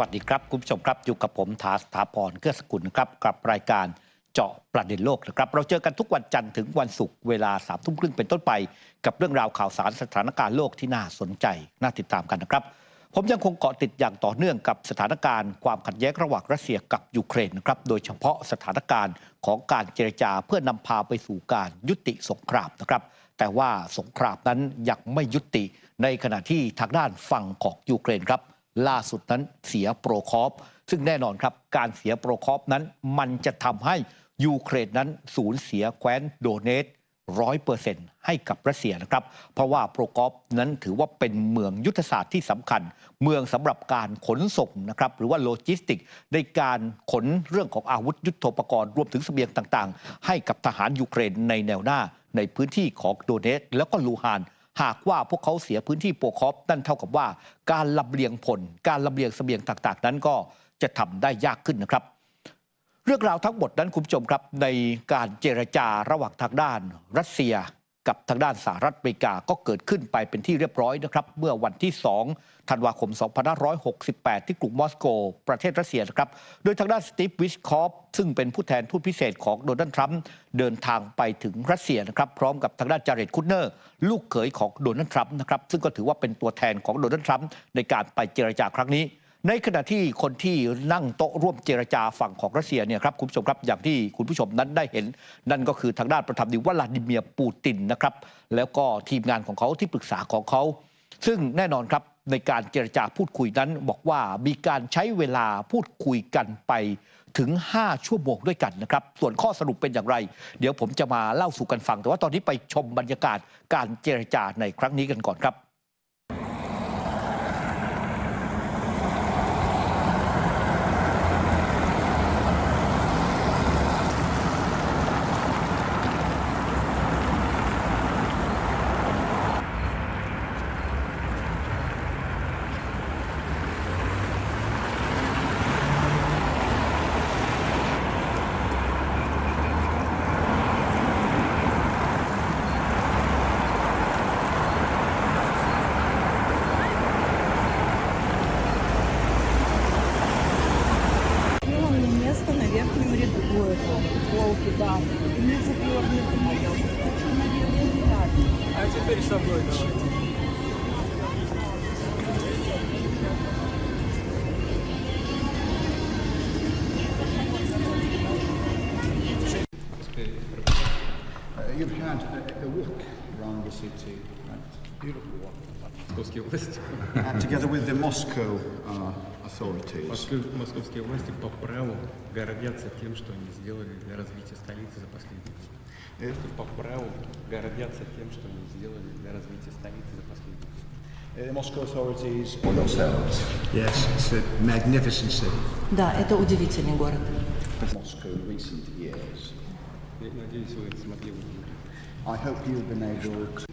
วัสดีครับ คุณผู้ชมครับอยู่กับผมถาสถาพรเกื้อสกุลครับกับรายการเจาะประเด็นโลกนะครับเราเจอกันทุกวันจันทร์ถึงวันศุกร์เวลาสามทุ่มครึ่งเป็นต้นไป กับเรื่องราวข่าวสารสถานการณ์โลกที่น่าสนใจน่าติดตามกันนะครับ ผมยังคงเกาะติดอย่างต่อเนื่องกับสถานการณ์ความขัดแย้งระหว่างรัสเซียกับยูเครนนะครับโดยเฉพาะสถานการณ์ของการเจรจาเพื่อนำพาไปสู่การยุติสงครามนะครับแต่ว่าสงครามนั้นยังไม่ยุติในขณะที่ทางด้านฝั่งของยูเครนครับ ล่าสุดนั้นเสียโปรคอฟซึ่งแน่นอนครับ การเสียโปรคอฟนั้นมันจะทำให้ยูเครนนั้นสูญเสียแคว้นโดเนตร้อยเปอร์เซ็นต์ให้กับรัสเซียนะครับ เพราะว่าโปรกอฟนั้นถือว่าเป็นเมืองยุทธศาสตร์ที่สำคัญ เมืองสำหรับการขนส่งนะครับ หรือว่าโลจิสติก ในการขนเรื่องของอาวุธยุทโธปกรณ์ รวมถึงเสบียงต่างๆ ให้กับทหารยูเครนในแนวหน้าในพื้นที่ของโดเนตแล้วก็ลูฮาน หากว่าพวกเขาเสียพื้นที่โปรคองนั่นเท่ากับว่า การลำเลียงผล การลำเลียงเสบียงต่างๆ นั้นก็จะทำได้ยากขึ้นนะครับ เรื่องราวทั้งหมดนั้นคุณผู้ชมครับในการเจรจาระหว่างทางด้านรัสเซีย กับทางด้านสหรัฐอเมริกาก็เกิดขึ้นไปเป็นที่เรียบร้อยนะครับ เมื่อวันที่ 2 ธันวาคม 2568 ที่กรุงมอสโก ประเทศรัสเซียนะครับ โดยทางด้านสตีฟวิชคอฟซึ่งเป็นผู้แทนทูตพิเศษของโดนัลด์ทรัมป์เดินทางไปถึงรัสเซียนะครับ พร้อมกับทางด้านจาเรดคุดเนอร์ ลูกเขยของโดนัลด์ทรัมป์นะครับซึ่งก็ถือว่าเป็นตัวแทนของโดนัลด์ทรัมป์ในการไปเจรจาครั้งนี้ ในขณะที่คนที่นั่งโต๊ะร่วมเจรจาฝั่งของรัสเซียเนี่ยครับคุณผู้ชมครับอย่างที่คุณผู้ชมนั้นได้เห็น นั่นก็คือทางด้านประธานาธิบดีวลาดิเมียร์ปูตินนะครับแล้วก็ทีมงานของเขาที่ปรึกษาของเขา ซึ่งแน่นอนครับในการเจรจาพูดคุยนั้นบอกว่ามีการใช้เวลาพูดคุยกันไปถึง 5 ชั่วโมงด้วยกันนะครับ ส่วนข้อสรุปเป็นอย่างไร เดี๋ยวผมจะมาเล่าสู่กันฟัง แต่ว่าตอนนี้ไปชมบรรยากาศการเจรจาในครั้งนี้กันก่อนครับ the city, right? Beautiful walk. Московские власти. Together with the Moscow uh, authorities. Московские власти по праву гордятся тем, что они сделали для развития столицы за последние годы. Uh, По праву гордятся тем, что они сделали для развития столицы за последние годы. the Moscow authorities or yourselves. Yes, it's a magnificent city. Да, это удивительный город. Moscow in recent years. Я надеюсь, вы это смогли увидеть. I hope you've been able to.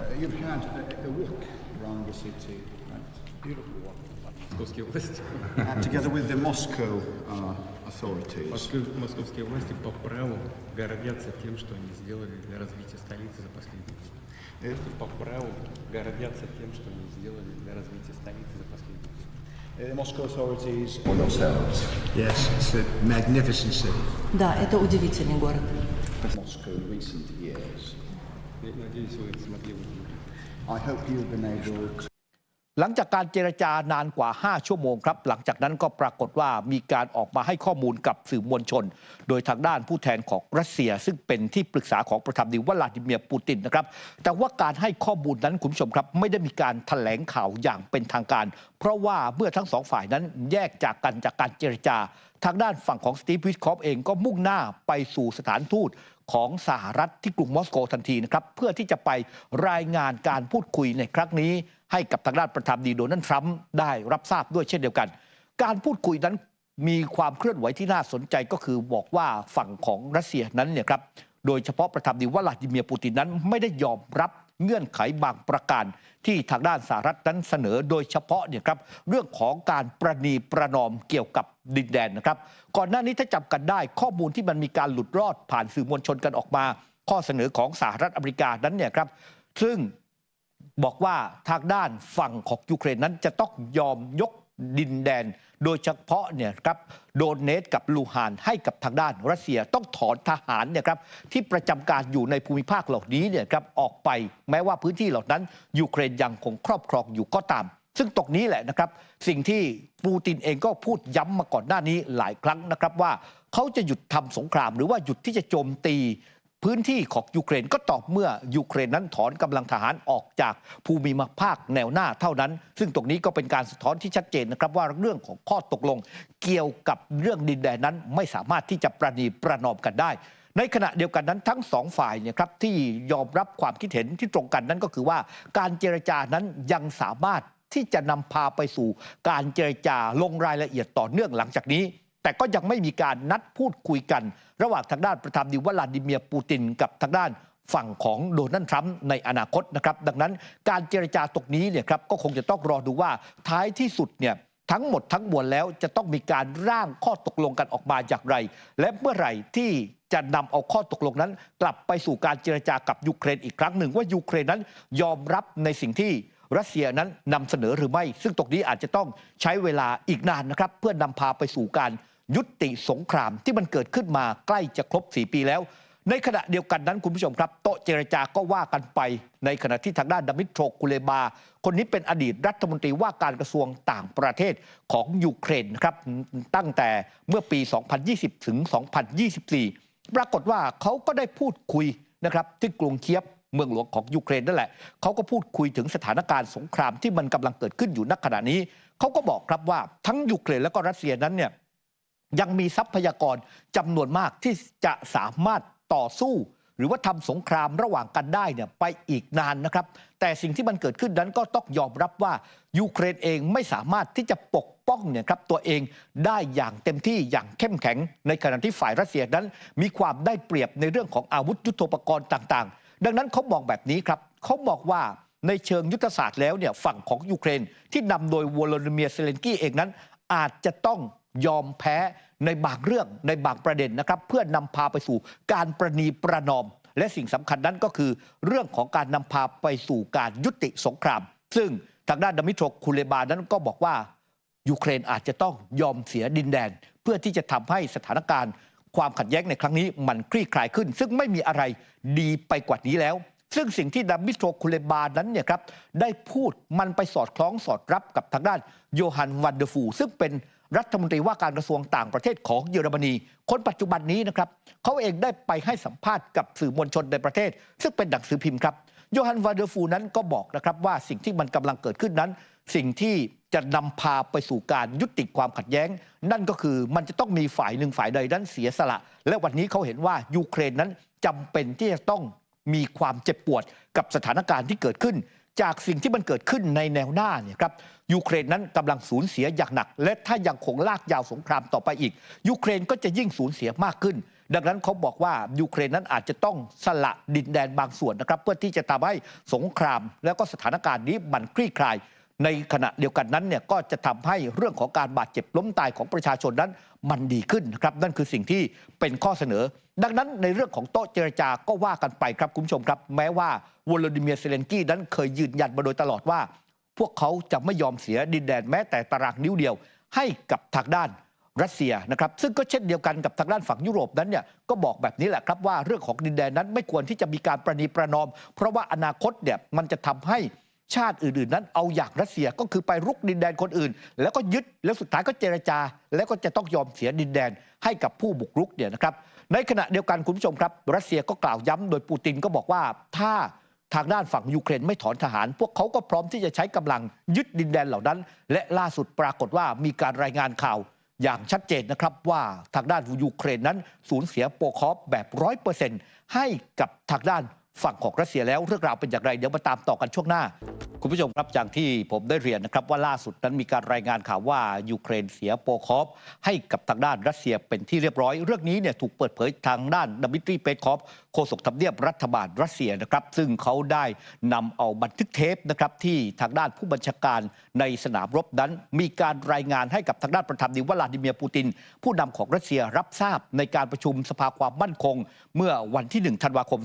Uh, you've had a, a walk around the city, right? Beautiful walk. Московские власти. Uh, together with the Moscow uh, authorities. Московские власти по праву гордятся тем, что они сделали для развития столицы за последние годы. Uh, По праву гордятся тем, что они сделали для развития столицы за последние годы. the Moscow authorities or yourselves. Yes, it's a magnificent city. Да, это удивительный город. Moscow recent years. I hope you've been able to หลังจากการเจรจานานกว่า 5 ชั่วโมงครับ หลังจากนั้นก็ปรากฏว่ามีการออกมาให้ข้อมูลกับสื่อมวลชน โดยทางด้านผู้แทนของรัสเซีย ซึ่งเป็นที่ปรึกษาของประธานาธิดีวลาดิเมียร์ปูตินนะครับ แต่ว่าการให้ข้อมูลนั้นคุณผู้ชมครับ ไม่ได้มีการถแถลงข่าวอย่างเป็นทางการ เพราะว่าเมื่อทั้งสองฝ่ายนั้นแยกจากกันจากการเจรจา ทางด้านฝั่งของสตีฟวิทคอฟเองก็มุ่งหน้าไปสู่สถานทูต ของสหรัฐที่กรุงมอสโกทันทีนะครับเพื่อที่จะไปรายงานการพูดคุยในครั้งนี้ ให้กับทางด้านประธานดีโดนัลด์ทรัมป์ได้รับทราบด้วยเช่นเดียวกัน การพูดคุยนั้นมีความเคลื่อนไหวที่น่าสนใจก็คือบอกว่าฝั่งของรัสเซียนั้นเนี่ยครับโดยเฉพาะประธานดีวลาดิเมียร์ปูตินนั้นไม่ได้ยอมรับ เงื่อนไขบางประการ ที่ทางด้านสหรัฐนั้นเสนอโดยเฉพาะเนี่ยครับเรื่องของการประนีประนอมเกี่ยวกับดินแดนนะครับ ก่อนหน้านี้ถ้าจำกันได้ข้อมูลที่มันมีการหลุดรอดผ่านสื่อมวลชนกันออกมา ข้อเสนอของสหรัฐอเมริกานั้นเนี่ยครับซึ่งบอกว่าทางด้านฝั่งของยูเครนนั้นจะต้องยอมยก ดินแดน โดยเฉพาะเนี่ยครับโดเนตกับลูฮานให้กับทางด้านรัสเซียต้องถอนทหารเนี่ยครับที่ประจำการอยู่ในภูมิภาคเหล่านี้เนี่ยครับออกไปแม้ว่าพื้นที่เหล่านั้นยูเครนยังคงครอบครองอยู่ก็ตาม ซึ่งตรงนี้แหละนะครับ สิ่งที่ปูตินเองก็พูดย้ำมาก่อนหน้านี้หลายครั้งนะครับว่าเขาจะหยุดทำสงครามหรือว่าหยุดที่จะโจมตี พื้นที่ของยูเครนก็ต่อเมื่อยูเครนนั้นถอนกำลังทหารออกจากภูมิภาคแนวหน้าเท่านั้น ซึ่งตรงนี้ก็เป็นการสะท้อนที่ชัดเจนนะครับว่าเรื่องของข้อตกลง เกี่ยวกับเรื่องดินแดนนั้นไม่สามารถที่จะประนีประนอมกันได้ในขณะเดียวกันนั้นทั้งสองฝ่ายเนี่ยครับที่ยอมรับความคิดเห็นที่ตรงกันนั้นก็คือว่าการเจรจานั้นยังสามารถที่จะนำพาไปสู่การเจรจาลงรายละเอียดต่อเนื่องหลังจากนี้ แต่ก็ยังไม่มีการนัดพูดคุยกัน ระหว่างทางด้านประธานาธิวลาดิเมียร์ปูตินกับทางด้านฝั่งของโดนัลด์ทรัมป์ในอนาคตนะครับ ดังนั้นการเจรจาตรงนี้เนี่ยครับก็คงจะต้องรอดูว่าท้ายที่สุดเนี่ยทั้งหมดทั้งมวลแล้วจะต้องมีการร่างข้อตกลงกันออกมาอย่างไร และเมื่อไหร่ที่จะนำเอาข้อตกลงนั้น กลับไปสู่การเจรจากับยูเครนอีกครั้งหนึ่งว่ายูเครนนั้นยอมรับในสิ่งที่รัสเซียนั้นนำเสนอหรือไม่ ซึ่งตรงนี้อาจจะต้องใช้เวลาอีกนานนะครับ เพื่อนำพาไปสู่การ ยุติสงครามที่มันเกิดขึ้นมาใกล้จะครบ 4 ปีแล้ว ในขณะเดียวกันนั้นคุณผู้ชมครับ โต๊ะเจรจาก็ว่ากันไป ในขณะที่ทางด้านดามิโตรกุเลบา คนนี้เป็นอดีตรัฐมนตรีว่าการกระทรวงต่างประเทศของยูเครนครับตั้งแต่เมื่อปี 2020 ถึง 2024 ปรากฏว่าเขาก็ได้พูดคุยนะครับที่กรุงเคียบเมืองหลวงของยูเครนนั่นแหละ เขาก็พูดคุยถึงสถานการณ์สงครามที่มันกำลังเกิดขึ้นอยู่ณขณะนี้ เขาก็บอกครับว่าทั้งยูเครนและก็รัสเซียนั้นเนี่ย ยังมีทรัพยากรจำนวนมากที่จะสามารถต่อสู้ หรือว่าทำสงครามระหว่างกันได้เนี่ยไปอีกนานนะครับ แต่สิ่งที่มันเกิดขึ้นนั้นก็ต้องยอมรับว่ายูเครนเองไม่สามารถที่จะปกป้องเนี่ยครับตัวเองได้อย่างเต็มที่อย่างเข้มแข็ง ในขณะที่ฝ่ายรัสเซียนั้น มีความได้เปรียบในเรื่องของอาวุธยุทโธปกรณ์ต่างๆ ดังนั้นเขาบอกแบบนี้ครับเขาบอกว่าในเชิงยุทธศาสตร์แล้วเนี่ยฝั่งของยูเครนที่นำโดยวโลดิเมียร์เซเลนกี้เองนั้น อาจจะต้องยอมแพ้ ในบางเรื่องในบางประเด็นนะครับ เพื่อนำพาไปสู่การประนีประนอม และสิ่งสำคัญนั้นก็คือ เรื่องของการนำพาไปสู่การยุติสงคราม ซึ่งทางด้านดมิโตรคูเลบานั้นก็บอกว่ายูเครนอาจจะต้องยอมเสียดินแดน เพื่อที่จะทำให้สถานการณ์ ความขัดแย้งในครั้งนี้มันคลี่คลายขึ้น ซึ่งไม่มีอะไรดีไปกว่านี้แล้ว ซึ่งสิ่งที่ดัมมิสโตรคุเลบานั้นเนี่ยครับได้พูดมันไปสอดคล้องสอดรับกับทางด้านโยฮันวันเดอร์ฟูซึ่งเป็นรัฐมนตรีว่าการกระทรวงต่างประเทศของเยอรมนี คนปัจจุบันนี้นะครับเขาเองได้ไปให้สัมภาษณ์กับสื่อมวลชนในประเทศ ซึ่งเป็นหนังสือพิมพ์ครับโยฮันวาเดอร์ฟูนั้นก็บอกนะครับว่าสิ่งที่มันกำลังเกิดขึ้นนั้น สิ่งที่จะนำพาไปสู่การยุติความขัดแย้ง นั่นก็คือมันจะต้องมีฝ่ายหนึ่งฝ่ายใดนั้นเสียสละ และวันนี้เขาเห็นว่ายูเครนนั้นจำเป็นที่จะต้อง มีความเจ็บปวดกับสถานการณ์ที่เกิดขึ้น จากสิ่งที่มันเกิดขึ้นในแนวหน้าเนี่ยครับยูเครนนั้นกำลังสูญเสียอย่างหนัก และถ้ายังคงลากยาวสงครามต่อไปอีกยูเครนก็จะยิ่งสูญเสียมากขึ้น ดังนั้นเขาบอกว่ายูเครนนั้นอาจจะต้องสละดินแดนบางส่วนนะครับ เพื่อที่จะทำให้สงคราม แล้วก็สถานการณ์นี้มันคลี่คลาย ในขณะเดียวกันนั้นเนี่ยก็จะทำให้เรื่องของการบาดเจ็บล้มตายของประชาชนนั้นมันดีขึ้นครับ นั่นคือสิ่งที่เป็นข้อเสนอ ดังนั้นในเรื่องของโต๊ะเจรจาก็ว่ากันไปครับคุณผู้ชมครับ แม้ว่าวโลดิเมียร์เซเลนกี้นั้นเคยยืนยันมาโดยตลอดว่า พวกเขาจะไม่ยอมเสียดินแดนแม้แต่ตารางนิ้วเดียว ให้กับทางด้านรัสเซียนะครับซึ่งก็เช่นเดียวกันกับทางด้านฝั่งยุโรปนั้นเนี่ยก็บอกแบบนี้แหละครับว่าเรื่องของดินแดนนั้นไม่ควรที่จะมีการประนีประนอม เพราะว่าอนาคตเนี่ยมันจะทำให้ ชาติอื่นๆ นั้นเอาอย่างรัสเซียก็คือไปรุกดินแดนคนอื่น แล้วก็ยึดแล้วสุดท้ายก็เจรจา แล้วก็จะต้องยอมเสียดินแดนให้กับผู้บุกรุกเนี่ยนะครับ ในขณะเดียวกันคุณผู้ชมครับ รัสเซียก็กล่าวย้ำโดยปูตินก็บอกว่าถ้าทางด้านฝั่งยูเครนไม่ถอนทหาร พวกเขาก็พร้อมที่จะใช้กำลังยึดดินแดนเหล่านั้น และล่าสุดปรากฏว่ามีการรายงานข่าวอย่างชัดเจนนะครับว่าทางด้านยูเครนนั้นสูญเสียโปรคอฟแบบร้อยเปอร์เซ็นต์ให้กับทางด้าน ฝั่งของรัสเซียแล้วเรื่องราวเป็นอย่างไรเดี๋ยวมาตามต่อกันช่วงหน้า คุณผู้ชมครับอย่างที่ผมได้เรียนนะครับว่าล่าสุดนั้นมีการรายงานข่าวว่ายูเครนเสียโปรคอฟให้กับทางด้านรัสเซียเป็นที่เรียบร้อย เรื่องนี้เนี่ยถูกเปิดเผยทางด้านดมิตรีเปคอฟโฆษกทำเนียบรัฐบาลรัสเซียนะครับ ซึ่งเขาได้นำเอาบันทึกเทปนะครับที่ทางด้านผู้บัญชาการในสนามรบนั้น มีการรายงานให้กับทางด้านประธานาธิวลาดิเมียร์ปูติน ผู้นำของรัสเซียรับทราบในการประชุมสภาความมั่นคง เมื่อวันที่1ธันวาคม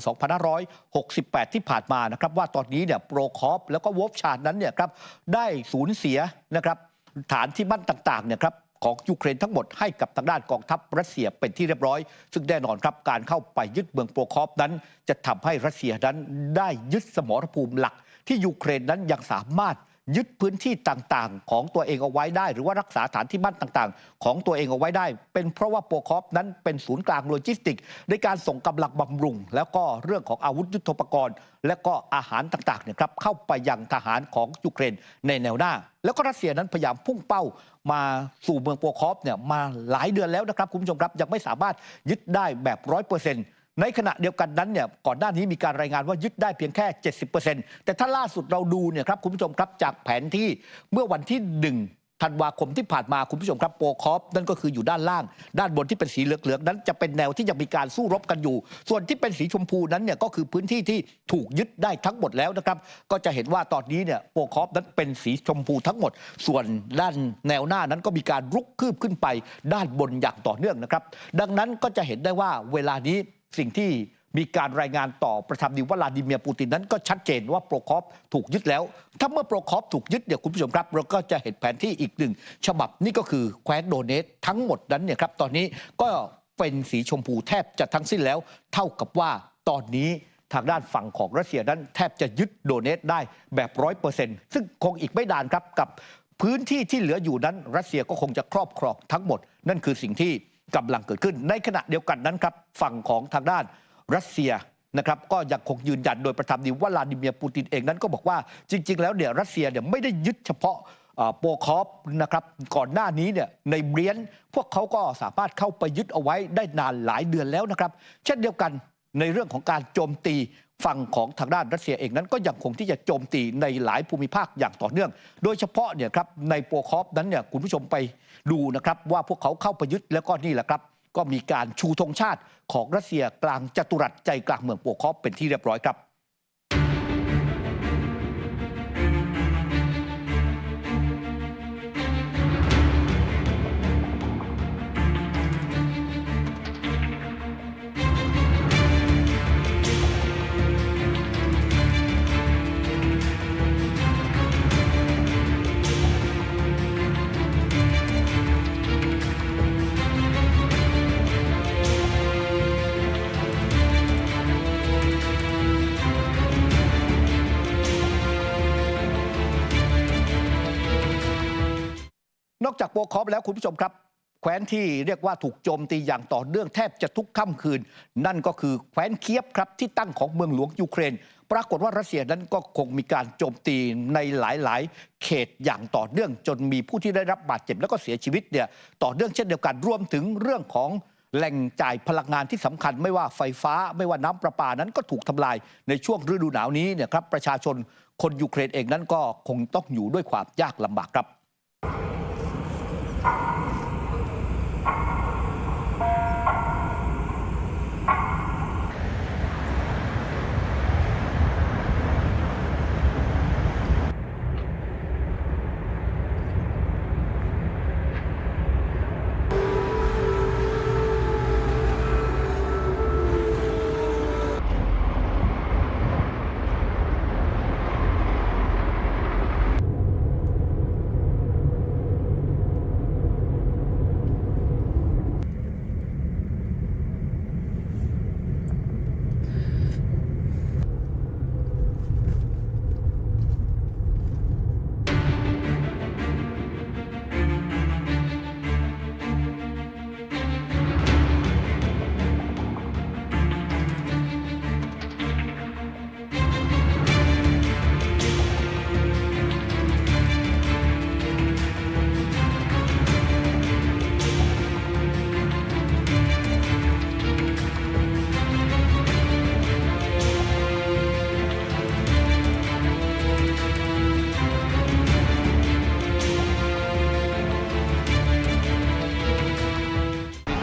68 ที่ผ่านมานะครับว่าตอนนี้เนี่ยโปรคอฟแล้วก็วอบชาดนั้นเนี่ยครับได้สูญเสียนะครับฐานที่มั่นต่างๆเนี่ยครับของยูเครนทั้งหมดให้กับทางด้านกองทัพรัสเซียเป็นที่เรียบร้อย ซึ่งแน่นอนครับการเข้าไปยึดเมืองโปรคอฟนั้น จะทำให้รัสเซียนั้นได้ยึดสมรภูมิหลักที่ยูเครนนั้นยังสามารถ ยึดพื้นที่ต่างๆ ของตัวเองเอาไว้ได้ หรือว่ารักษาฐานที่มั่นต่างๆ ของตัวเองเอาไว้ได้ เป็นเพราะว่าโปรคอฟนั้นเป็นศูนย์กลางโลจิสติก ในการส่งกำลังบำรุง แล้วก็เรื่องของอาวุธยุทโธปกรณ์ และก็อาหารต่างๆเนี่ยครับเข้าไปยังทหารของยูเครนในแนวหน้า แล้วก็รัสเซียนั้นพยายามพุ่งเป้ามาสู่เมืองโปรคอฟเนี่ยมาหลายเดือนแล้วนะครับคุณผู้ชมครับยังไม่สามารถยึดได้แบบร้อยเปอร์เซ็นต์ ในขณะเดียวกันนั้นเนี่ยก่อนหน้านี้มีการรายงานว่ายึดได้เพียงแค่ 70%แต่ถ้าล่าสุดเราดูเนี่ยครับคุณผู้ชมครับจากแผนที่เมื่อวันที่ 1ธันวาคมที่ผ่านมาคุณผู้ชมครับโปคอฟนั่นก็คืออยู่ด้านล่าง ด้านบนที่เป็นสีเหลืองๆนั้นจะเป็นแนวที่ยังมีการสู้รบกันอยู่ ส่วนที่เป็นสีชมพูนั้นเนี่ยก็คือพื้นที่ที่ถูกยึดได้ทั้งหมดแล้วนะครับ ก็จะเห็นว่าตอนนี้เนี่ยโปคอฟนั้นเป็นสีชมพูทั้งหมด ส่วนด้านแนวหน้านั้นก็มีการรุกคืบขึ้นไปด้านบนอย่างต่อเนื่องนะครับ ดังนั้นก็จะเห็นได้ว่าเวลานี้ สิ่งที่มีการรายงานต่อประธานาธิบดีวลาดิเมียร์ปูตินนั้นก็ชัดเจนว่าโปรคอฟถูกยึดแล้ว ถ้าเมื่อโปรคอฟถูกยึดเนี่ยคุณผู้ชมครับ เราก็จะเห็นแผนที่อีกหนึ่งฉบับนี่ก็คือแคว้นโดเนตทั้งหมดนั้นเนี่ยครับตอนนี้ก็เป็นสีชมพูแทบจะทั้งสิ้นแล้ว เท่ากับว่าตอนนี้ทางด้านฝั่งของรัสเซียนั้นแทบจะยึดโดเนตได้แบบร้อยเปอร์เซ็นต์ซึ่งคงอีกไม่นานครับกับพื้นที่ที่เหลืออยู่นั้น รัสเซียก็คงจะครอบครองทั้งหมด นั่นคือสิ่งที่ กำลังเกิดขึ้น ในขณะเดียวกันนั้นครับฝั่งของทางด้านรัสเซียนะครับก็ยังคงยืนยันโดยประธานาธิบดีวลาดิเมียร์ปูตินเองนั้นก็บอกว่าจริง ๆ แล้วเนี่ยรัสเซียเนี่ยไม่ได้ยึดเฉพาะโปรคอฟนะครับก่อนหน้านี้เนี่ยในเบรียนพวกเขาก็สามารถเข้าไปยึดเอาไว้ได้นานหลายเดือนแล้วนะครับ เช่นเดียวกัน ในเรื่องของการโจมตีฝั่งของทางด้านรัสเซียเองนั้นก็ยังคงที่จะโจมตีในหลายภูมิภาคอย่างต่อเนื่อง โดยเฉพาะเนี่ยครับในโปรคอฟนั้นเนี่ยคุณผู้ชมไปดูนะครับว่าพวกเขาเข้าไปยึดแล้วก็นี่แหละครับ ก็มีการชูธงชาติของรัสเซียกลางจัตุรัสใจกลางเมืองโปรคอฟเป็นที่เรียบร้อยครับ อกจากโปรคอฟแล้วคุณผู้ชมครับ แคว้นที่เรียกว่าถูกโจมตีอย่างต่อเนื่องแทบจะทุกค่ำคืน นั่นก็คือแคว้นเคียบครับที่ตั้งของเมืองหลวงยูเครน ปรากฏว่ารัสเซียนั้นก็คงมีการโจมตีในหลายๆ เขตอย่างต่อเนื่องจนมีผู้ที่ได้รับบาดเจ็บแล้วก็เสียชีวิตเนี่ยต่อเนื่องเช่นเดียวกันรวมถึงเรื่องของแหล่งจ่ายพลังงานที่สำคัญไม่ว่าไฟฟ้าไม่ว่าน้ำประปานั้นก็ถูกทำลายในช่วงฤดูหนาวนี้เนี่ยครับประชาชนคนยูเครนเองนั้นก็คงต้องอยู่ด้วยความยากลำบากครับ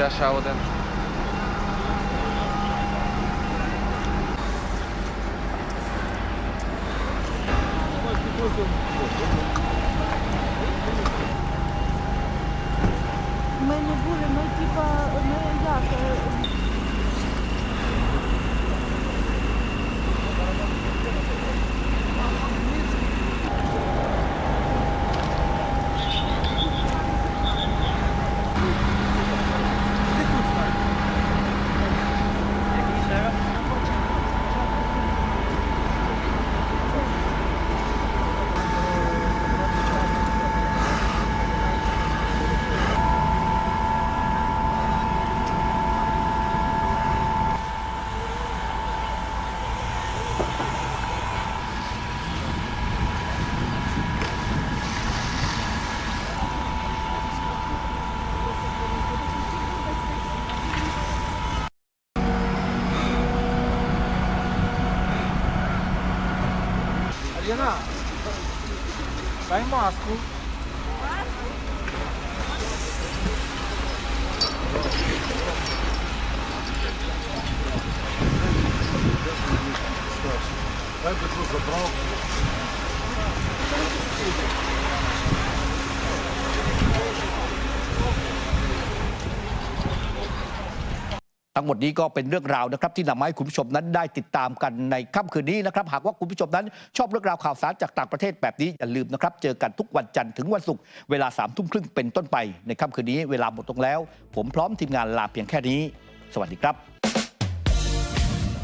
ще один. Mas másculo. ทั้งหมดนี้ก็เป็นเรื่องราวนะครับที่นำมาให้คุณผู้ชมนั้นได้ติดตามกันในค่ำคืนนี้นะครับหากว่าคุณผู้ชมนั้นชอบเรื่องราวข่าวสารจากต่างประเทศแบบนี้อย่าลืมนะครับเจอกันทุกวันจันทร์ถึงวันศุกร์เวลาสามทุ่มครึ่งเป็นต้นไปในค่ำคืนนี้เวลาหมดลงแล้ว ผมพร้อมทีมงานลาเพียงแค่นี้ สวัสดีครับ